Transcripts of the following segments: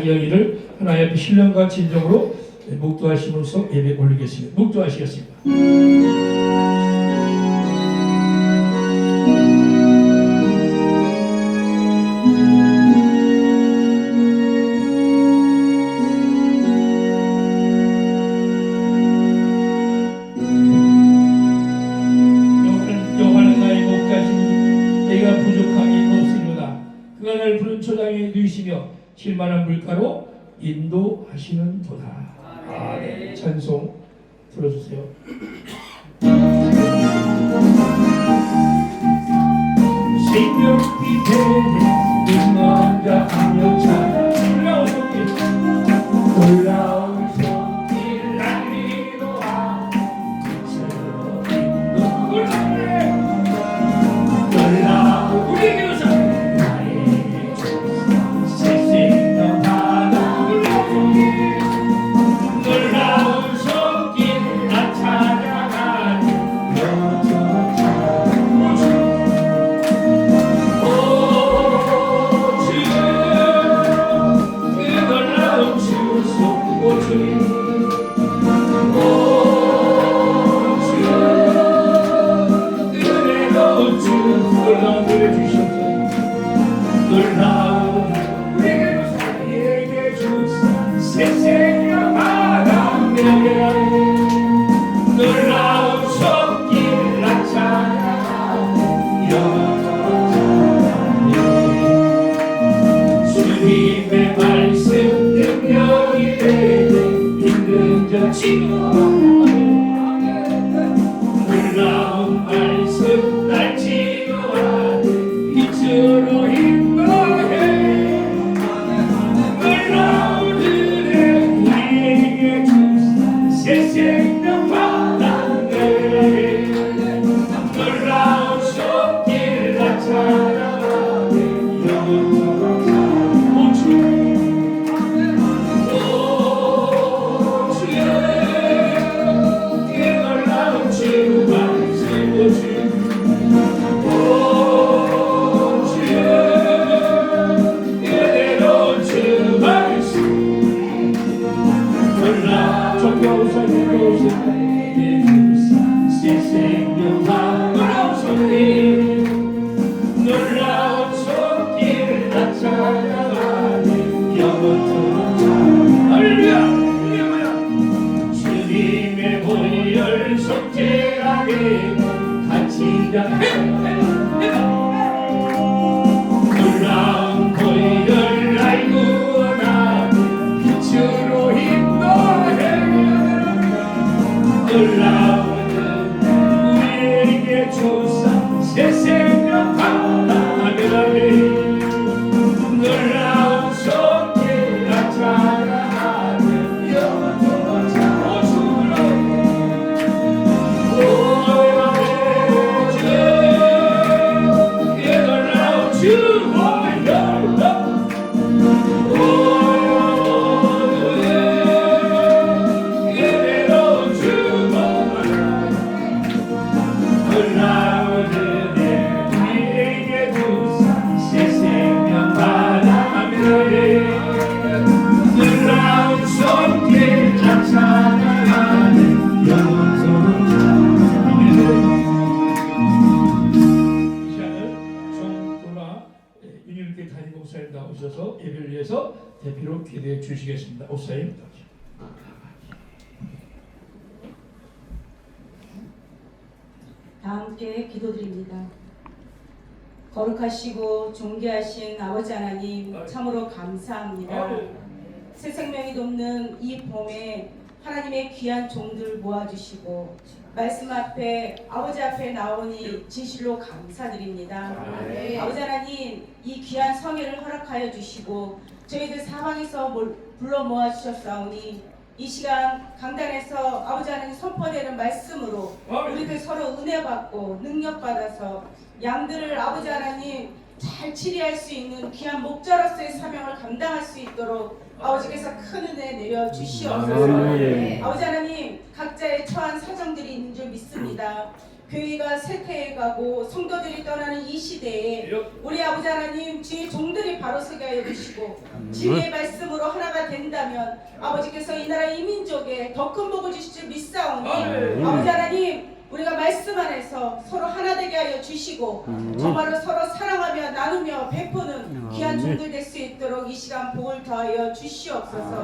자기 할 일을 하나님 앞에 신령과 진정으로 묵도하시면서 예배 올리겠습니다. 묵도하시겠습니다. 인도하시는 도다. 아멘 찬송 들어주세요. 빛에 눈먼 자 강력차 주님의 말씀 능력이 되네 힘든 자 정겨우사 정겨우사 예수사 기도해 주시겠습니다. 목사님 다 함께 기도드립니다. 거룩하시고 존귀하신 아버지 하나님 참으로 감사합니다. 새 생명이 돕는 이 봄에 하나님의 귀한 종들 모아주시고 말씀 앞에 아버지 앞에 나오니 진실로 감사드립니다. 아버지 하나님 이 귀한 성회를 허락하여 주시고 저희들 사방에서 몰- 불러 모아 주셨사오니 이 시간 강단에서 아버지 하나님 선포되는 말씀으로 우리들 서로 은혜 받고 능력 받아서 양들을 아버지 하나님 잘 치리할 수 있는 귀한 목자로서의 사명을 감당할 수 있도록 아버지께서 큰 은혜 내려 주시옵소서. 아버지 하나님 각자의 처한 사정들이 있는 줄 믿습니다. 교회가 쇠퇴해 가고 성도들이 떠나는 이 시대에 우리 아버지 하나님 주의 종들이 바로 서게 하여 주시고 진리의 말씀으로 아버지께서 이 나라 이민족에 더 큰 복을 주실 줄 믿사오니. 아버지 하나님 우리가 말씀 안에서 서로 하나 되게 하여 주시고 정말로 서로 사랑하며 나누며 베푸는 귀한 종들 될 수 있도록 이 시간 복을 더하여 주시옵소서.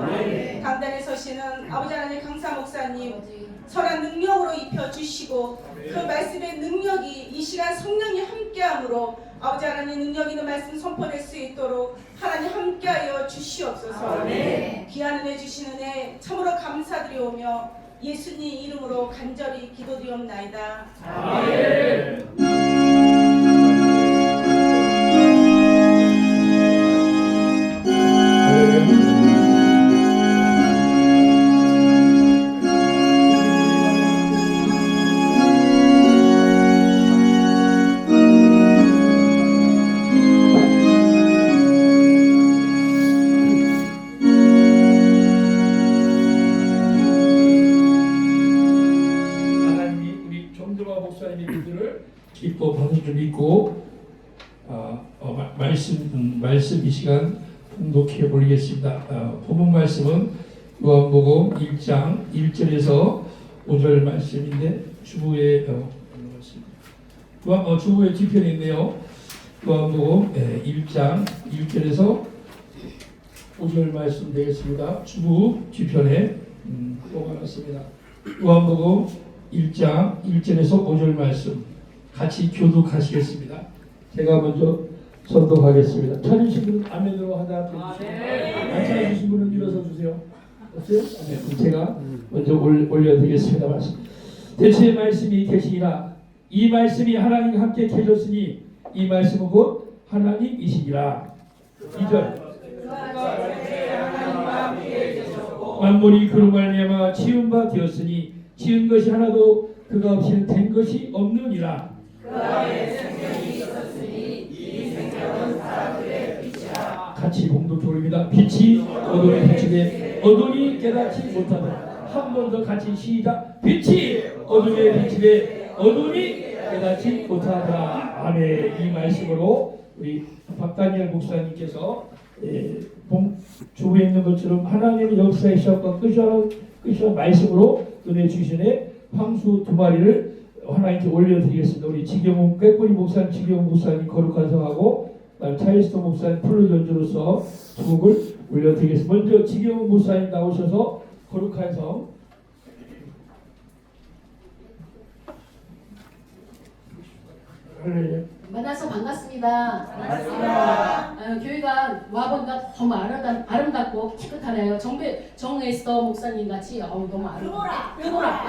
강단에 서시는 아버지 하나님 강사 목사님 선한 능력으로 입혀 주시고 그 말씀의 능력이 이 시간 성령이 함께함으로 아버지 하나님 능력 있는 말씀 선포될 수 있도록 하나님 함께하여 주시옵소서. 귀한 은혜 주시는 은혜 참으로 감사드리오며 예수님 이름으로 간절히 기도드리옵나이다. 하나 기도를 기뻐 받은 줄 믿고 아, 어, 마- 말씀 음, 말씀 이 시간 봉독해 올리겠습니다. 어, 본문 말씀은 요한복음 1장 1절에서 5절 말씀인데 주부의 어. 요한 어, 주부의 뒤편에 있네요. 요한복음 예, 1장 1절에서 5절 말씀 되겠습니다. 주부 뒤편에 음, 뽑아놨습니다. 요한복음 1장 1절에서 5절 말씀 같이 교독하시겠습니다. 제가 먼저 선독하겠습니다. 찾으신 분은 아멘으로 하나 해주세요. 안 찾으신 분은 일어서 주세요. 없어요? 아멘. 제가 먼저 올, 올려드리겠습니다. 말씀. 대체의 말씀이 계시니라 이 말씀이 하나님과 함께 계셨으니 이 말씀은 곧 하나님이시니라 2절 만물이 그로 말미암아 지은 바 되었으니 지은 것이 하나도 그가 없이는 된 것이 없느니라. 같이 올립니다. 빛이 어둠에 비치되 어둠이 깨닫지 못하더라. 한번 더 같이 시작. 빛이 어둠에 비치되 어둠이 깨닫지 못하더라. 아멘. 이 말씀으로 우리 박다니엘 목사님께서 예, 본 주부에 있는 것처럼 하나님의 역사의 시작과 끝이와 끝이와 말씀으로 은혜 주시네 황수 두 마리를 하나님께 올려드리겠습니다. 우리 지경훈 꾀꼬리 목사님, 지경훈 목사님 거룩한 성하고 차이스토 목사님 플루 연주로서 두 곡을 올려드리겠습니다. 먼저 지경훈 목사님 나오셔서 거룩한 성 할렐루야. 만나서 반갑습니다. 반갑습니다. 어, 교회가 와보니까 너무 아름다, 아름답고 깨끗하네요. 정배 정에스더 목사님 같이 어우 너무 아름다워. 표고라.